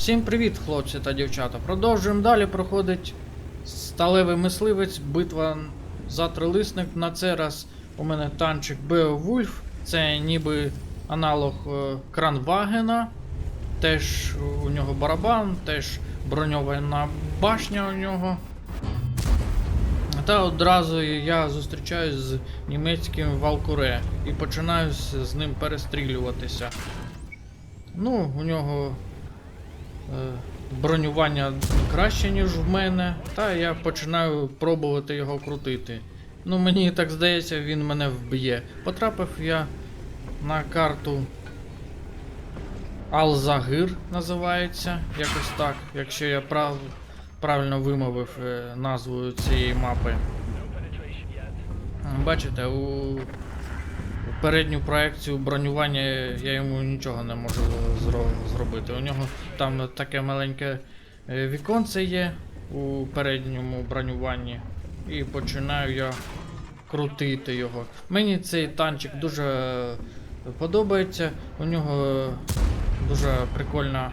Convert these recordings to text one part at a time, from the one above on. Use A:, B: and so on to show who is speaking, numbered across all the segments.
A: Всім привіт, хлопці та дівчата. Продовжуємо далі. Проходить сталевий мисливець, битва за трилисник. На цей раз у мене танчик Беовульф. Це ніби аналог е, Кранвагена. Теж у нього барабан, теж броньована башня у нього. Та одразу я зустрічаюсь з німецьким Валкуре і починаю з ним перестрілюватися. Ну, у нього бронювання краще, ніж в мене, та я починаю пробувати його крутити. Ну, мені так здається, він мене вб'є. Потрапив я на карту Алзагир називається, якось так, якщо я прав, правильно вимовив е, назву цієї мапи. Бачите, у передню проекцію бронювання я йому нічого не можу зро- зробити. У нього там таке маленьке е, віконце є у передньому бронюванні. І починаю я крутити його. Мені цей танчик дуже подобається. У нього дуже прикольна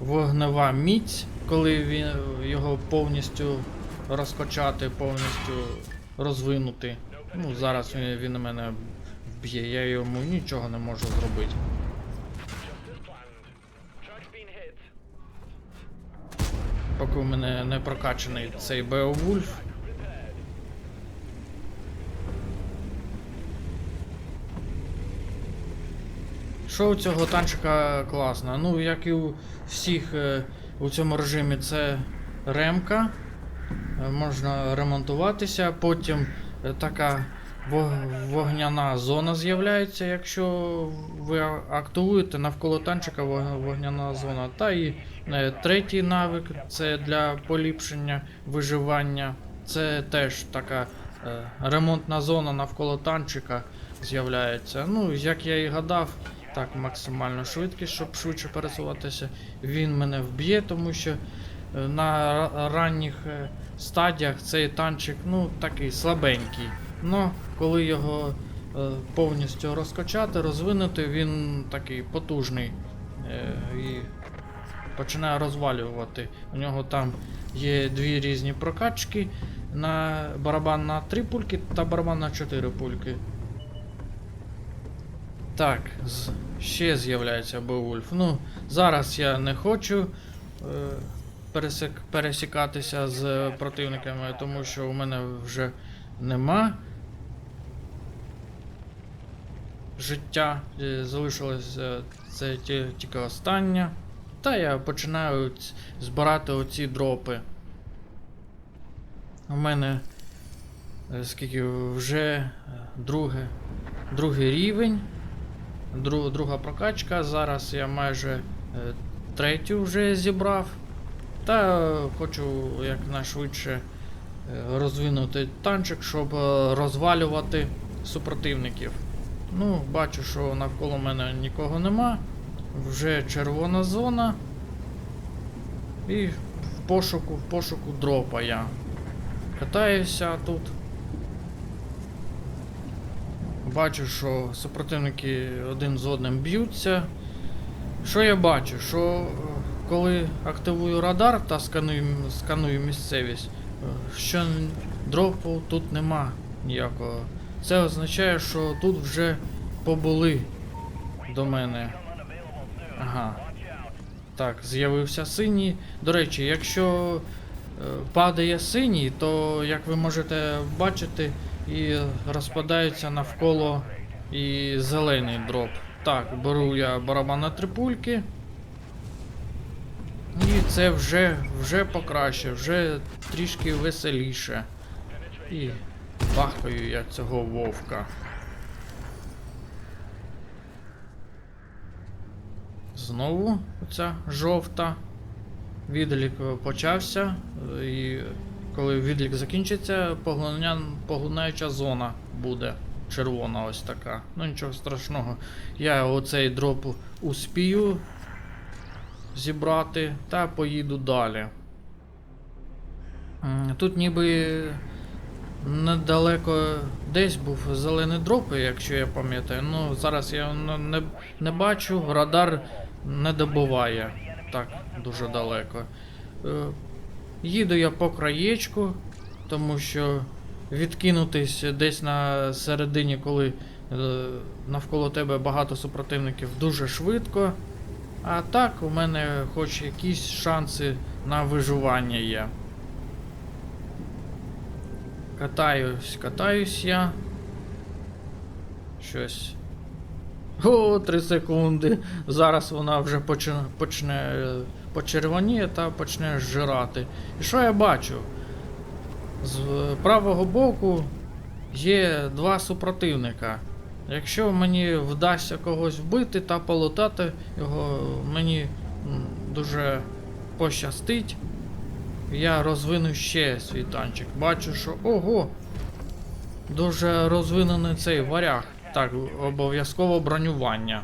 A: вогнева міць, коли він його повністю розкачати, повністю розвинути. Ну, зараз він, він мене вб'є, я йому нічого не можу зробити. Поки у мене не прокачаний цей Беовульф. Що у цього танчика класно? Ну, як і у всіх е, у цьому режимі, це ремка. Е, Можна ремонтуватися, потім е, така вогняна зона з'являється, якщо ви активуєте навколо танчика вогняна зона. Та і е, третій навик це для поліпшення виживання. Це теж така е, ремонтна зона навколо танчика з'являється. Ну, як я і гадав, так максимально швидкість, щоб швидше пересуватися. Він мене вб'є, тому що е, на ранніх стадіях цей танчик ну, такий слабенький. Но коли його е, повністю розкачати, розвинути, він такий потужний е, і починає розвалювати. У нього там є дві різні прокачки. На барабан на 3 пульки та барабан на 4 пульки. Так, ще з'являється Беовульф. Ну, зараз я не хочу е, пересек... пересікатися з противниками, тому що у мене вже нема життя. Е, Залишилось е, це тільки останнє. Та я починаю збирати оці дропи. У мене е, скільки вже друге, другий рівень. Дру, друга прокачка. Зараз я майже третю вже зібрав. Та хочу якнайшвидше е, розвинути танчик, щоб е, розвалювати супротивників. Ну, бачу, що навколо мене нікого нема. Вже червона зона. І в пошуку, в пошуку дропа я. Катаюся тут. Бачу, що супротивники один з одним б'ються. Що я бачу? Що е, коли активую радар та сканую, сканую місцевість, що дропу тут нема ніякого. Це означає, що тут вже побули до мене. Ага. Так, з'явився синій. До речі, якщо е, падає синій, то як ви можете бачити, і розпадається навколо і зелений дроп. Так, беру я барабан на три пульки. Це вже, вже покраще, вже трішки веселіше. І бахкаю я цього вовка. Знову оця жовта. Відлік почався, і коли відлік закінчиться, поглинаюча зона буде червона ось така. Ну нічого страшного. Я оцей дроп успію зібрати та поїду далі. Тут ніби недалеко десь був зелений дроп, якщо я пам'ятаю. Ну, зараз я не, не бачу, радар не добуває. так дуже далеко. Е, їду я по краєчку, тому що відкинутись десь на середині, коли е, навколо тебе багато супротивників дуже швидко. А так, у мене хоч якісь шанси на виживання є. Катаюсь, катаюсь я. Щось. О, 3 секунди. Зараз вона вже почне, почне почервоніє та почне жирати. І що я бачу? З правого боку є два супротивника. Якщо мені вдасться когось вбити та полутати його, мені дуже пощастить. Я розвину ще свій танчик. Бачу, що ого! Дуже розвинений цей варяг. Так, обов'язково бронювання.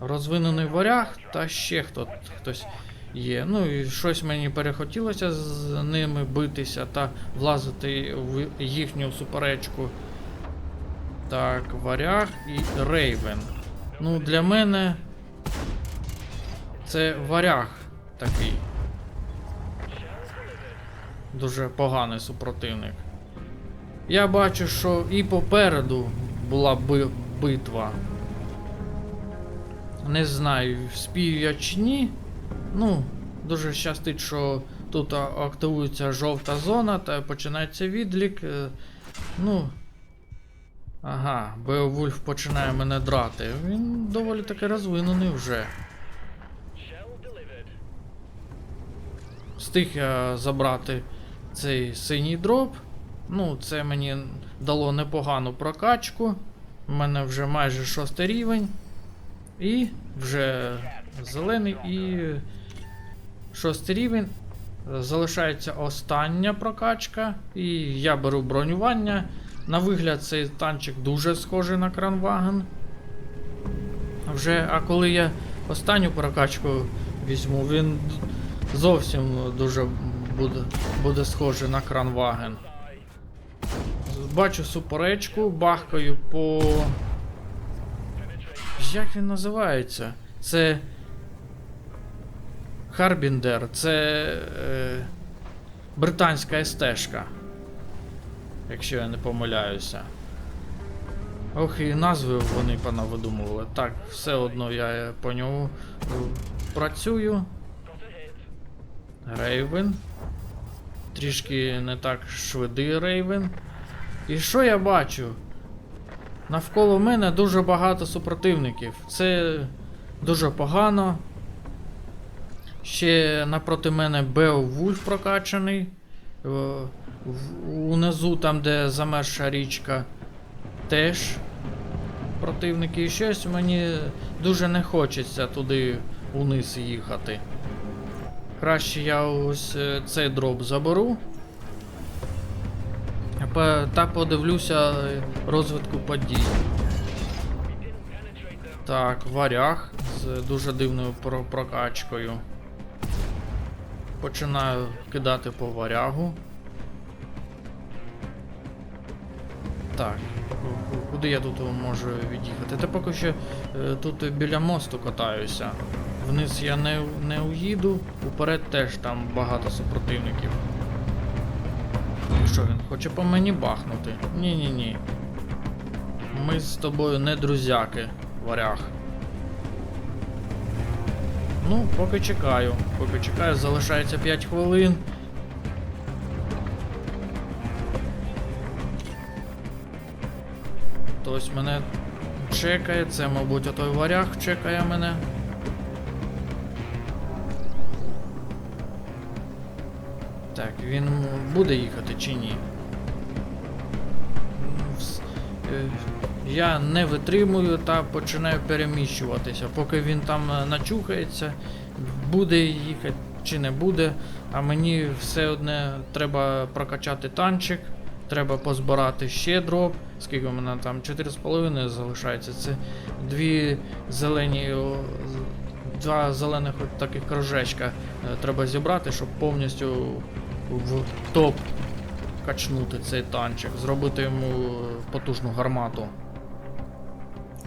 A: Розвинений варяг та ще хто, хтось є. Ну і щось мені перехотілося з ними битися та влазити в їхню суперечку. Так, варяг і рейвен. Ну, для мене це варяг такий. Дуже поганий супротивник. Я бачу, що і попереду була би битва. Не знаю, вспію я чи ні. Ну, дуже щастить, що тут активується жовта зона та починається відлік. Е, Ну. Ага, Беовульф починає мене драти. Він доволі таки розвинений вже. Встиг я забрати цей синій дроп. Ну, це мені дало непогану прокачку. У мене вже майже шостий рівень. І вже зелений і шостий рівень. Залишається остання прокачка. І я беру бронювання. На вигляд, цей танчик дуже схожий на кранваген. Вже, а коли я останню прокачку візьму, він зовсім дуже буде, буде схожий на кранваген. Бачу суперечку, бахкаю по. Як він називається? Це. Харбіндер, це. Е... Британська СТ-шка. Якщо я не помиляюся. Ох, і назви вони понавидумували. Так, все одно я по ньому працюю. Рейвен. Трішки не так швидкий Рейвен. І що я бачу? Навколо мене дуже багато супротивників. Це дуже погано. Ще напроти мене Беовульф прокачаний. Унизу, там, де замерша річка, теж противники. І щось мені дуже не хочеться туди униз їхати. Краще я ось е, цей дроп заберу. Та подивлюся е, розвитку подій. Так, варяг з дуже дивною прокачкою. Починаю кидати по варягу. Так, ку- ку- куди я тут можу від'їхати? Та поки що е, тут біля мосту катаюся. Вниз я не, не уїду, уперед теж там багато супротивників. І Що він хоче по мені бахнути? Ні-ні-ні. Ми з тобою не друзяки, варяг. Ну, поки чекаю. Поки чекаю, залишається 5 хвилин. Хтось мене чекає, це, мабуть, отой варяг чекає мене. Так, він буде їхати чи ні? Е, Я не витримую та починаю переміщуватися. Поки він там е, начухається, буде їхати чи не буде. А мені все одне треба прокачати танчик, треба позбирати ще дроп. Скільки у мене там 4,5 залишається. Це дві зелені. Два зелених от таких кружечка е, треба зібрати, щоб повністю в топ качнути цей танчик, зробити йому потужну гармату.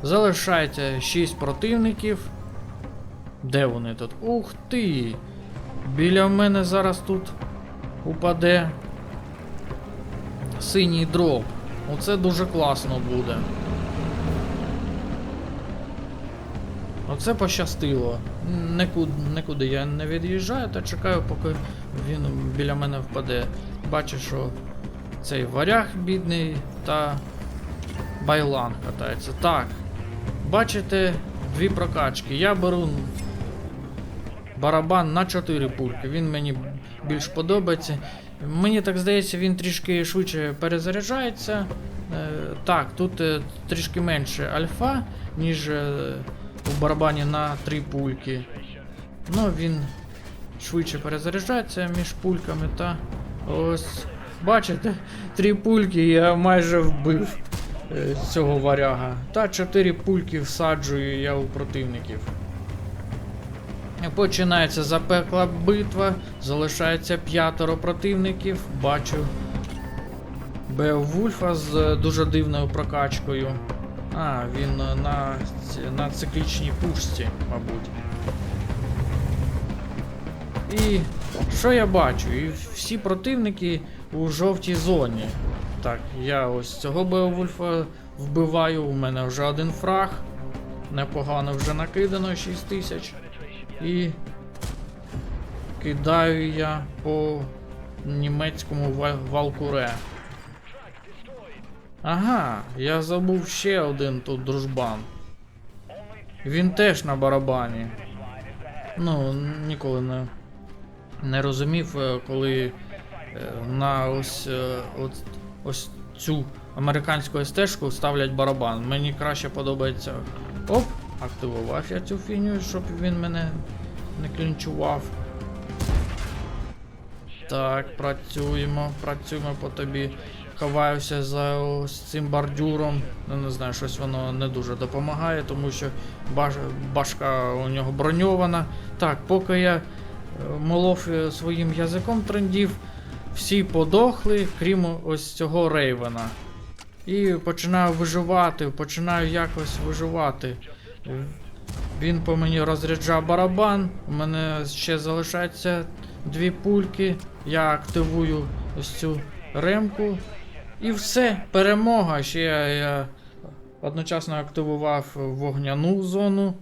A: Залишається 6 противників. Де вони тут? Ух ти! Біля мене зараз тут упаде синій дроп. Оце дуже класно буде. Оце пощастило. Никуди, никуди я не від'їжджаю та чекаю, поки він біля мене впаде. Бачу, що цей варяг бідний та байлан катається. Так. Бачите, дві прокачки. Я беру барабан на 4 пульки. Він мені більш подобається. Мені так здається, він трішки швидше перезаряджається. Е, так, тут е, трішки менше альфа, ніж е, у барабані на 3 пульки. Ну, він швидше перезаряджається між пульками та ось. Бачите, три пульки я майже вбив цього варяга. Та 4 пульки всаджую я у противників. Починається запекла битва, залишається п'ятеро противників. Бачу Беовульфа з е, дуже дивною прокачкою. А, він е, на, на циклічній пушці, мабуть. І що я бачу? І всі противники у жовтій зоні. Так, я ось цього Беовульфа вбиваю, у мене вже один фраг. Непогано вже накидано 6 тисяч. І кидаю я по німецькому ва- валкуре. Ага, я забув ще один тут дружбан. Він теж на барабані. Ну, ніколи не, не розумів, е, коли е, на ось, е, от, ось цю американську стежку ставлять барабан. Мені краще подобається. Оп, активував я цю фінію, щоб він мене не клінчував. Так, працюємо, працюємо по тобі. Ховаюся за ось цим бордюром. Ну, не знаю, щось воно не дуже допомагає, тому що баш, башка у нього броньована. Так, поки я е, молов е, своїм язиком трендів, всі подохли, крім ось цього Рейвена. І починаю виживати, починаю якось виживати. Він по мені розряджав барабан, у мене ще залишається дві пульки. Я активую ось цю ремку. І все, перемога. Ще я, я одночасно активував вогняну зону.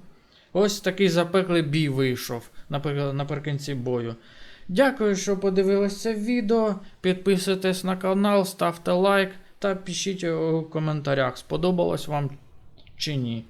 A: Ось такий запеклий бій вийшов наприкінці бою. Дякую, що подивилися це відео. Підписуйтесь на канал, ставте лайк та пишіть у коментарях, сподобалось вам чи ні.